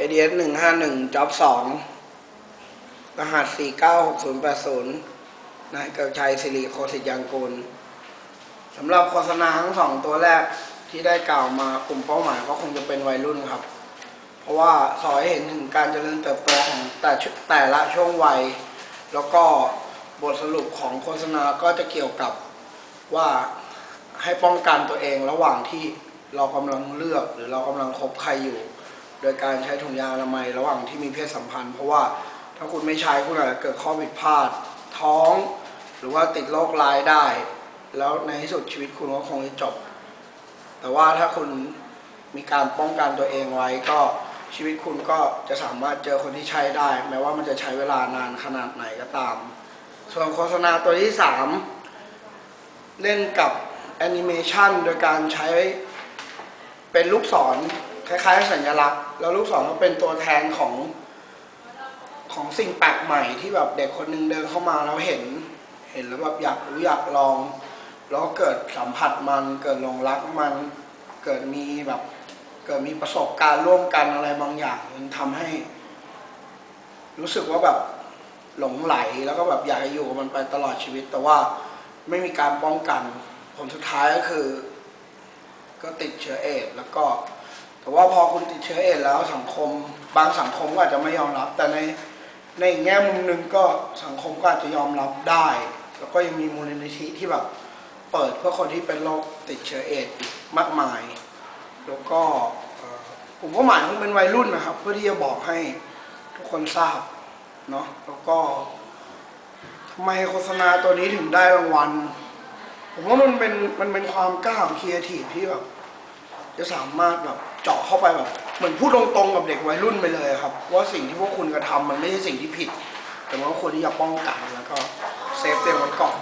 ADS หนึ่งห้าหนึ่งจ็อบสองรหัสสี่เก้าหกศูนย์แปดศูนย์นายเกิดชัยสิริโคสิตยางกูลสำหรับโฆษณาทั้งสองตัวแรกที่ได้กล่าวมากลุ่มเป้าหมายก็คงจะเป็นวัยรุ่นครับ เพราะว่าสอนให้เห็นถึงการเจริญเติบโตของแต่แต่ละช่วงวัย แล้วก็บทสรุปของโฆษณาก็จะเกี่ยวกับว่าให้ป้องกันตัวเองระหว่างที่เรากำลังเลือกหรือเรากำลังคบใครอยู่ โดยการใช้ถุงยางอนามัยระหว่างที่มีเพศสัมพันธ์ เพราะว่าถ้าคุณไม่ใช้คุณอาจจะเกิดข้อผิดพลาดท้อง หรือว่าติดโรคร้ายได้ แล้วในที่สุดชีวิตคุณก็คงจะจบ แต่ว่าถ้าคุณมีการป้องกันตัวเองไว้ก็ชีวิตคุณก็จะสามารถเจอคนที่ใช้ได้ แม้ว่ามันจะใช้เวลานานขนาดไหนก็ตาม ส่วนโฆษณาตัวที่ 3 เล่นกับแอนิเมชันโดยการใช้เป็นลูกศร คล้ายๆสัญลักษณ์ แล้วลูกศรก็เป็นตัวแทนของของสิ่งแปลกใหม่ที่แบบเด็กคนหนึงเดินเข้ามาแล้วเห็น เห็นแล้วแบบอยากรู้อยากลอง แล้วก็เกิดสัมผัสมัน เกิดหลงรักมัน เกิดมีแบบเกิดมีประสบการณ์ร่วมกันอะไรบางอย่างมันทำให้ รู้สึกว่าแบบหลงไหลแล้วก็แบบอยากจะอยู่กับมันไปตลอดชีวิต แต่ว่าไม่มีการป้องกันผลสุดท้ายก็คือ ก็ติดเชื้อเอดส์แล้วก็ แต่ว่าพอคุณติดเชื้อเอดส์แล้วสังคม บางสังคมก็อาจจะไม่ยอมรับ แต่ในในแง่มุมหนึ่งก็สังคมก็อาจจะยอมรับได้ แล้วก็ยังมีมูลนิธิที่แบบเปิดเพื่อคนที่เป็นโรคติดเชื้อเอดส์มากมาย แล้วก็เอ่อกลุ่มเป้าหมายคงเป็นวัยรุ่นนะครับ เพื่อที่จะบอกให้ทุกคนทราบเนาะแล้วก็ทำไมโฆษณาตัวนี้ถึงได้รางวัลผมว่ามันเป็นมันเป็นความกล้าของครีเอทีฟที่แบบจะสามารถแบบ จาะเข้าไปแบบ เหมือนพูดตรงๆกับเด็กวัยรุ่นไปเลยครับ ว่าสิ่งที่พวกคุณกระทำมันไม่ใช่สิ่งที่ผิด แต่ว่าควรที่จะป้องกันแล้วก็เซฟตัวเองไว้ก่อน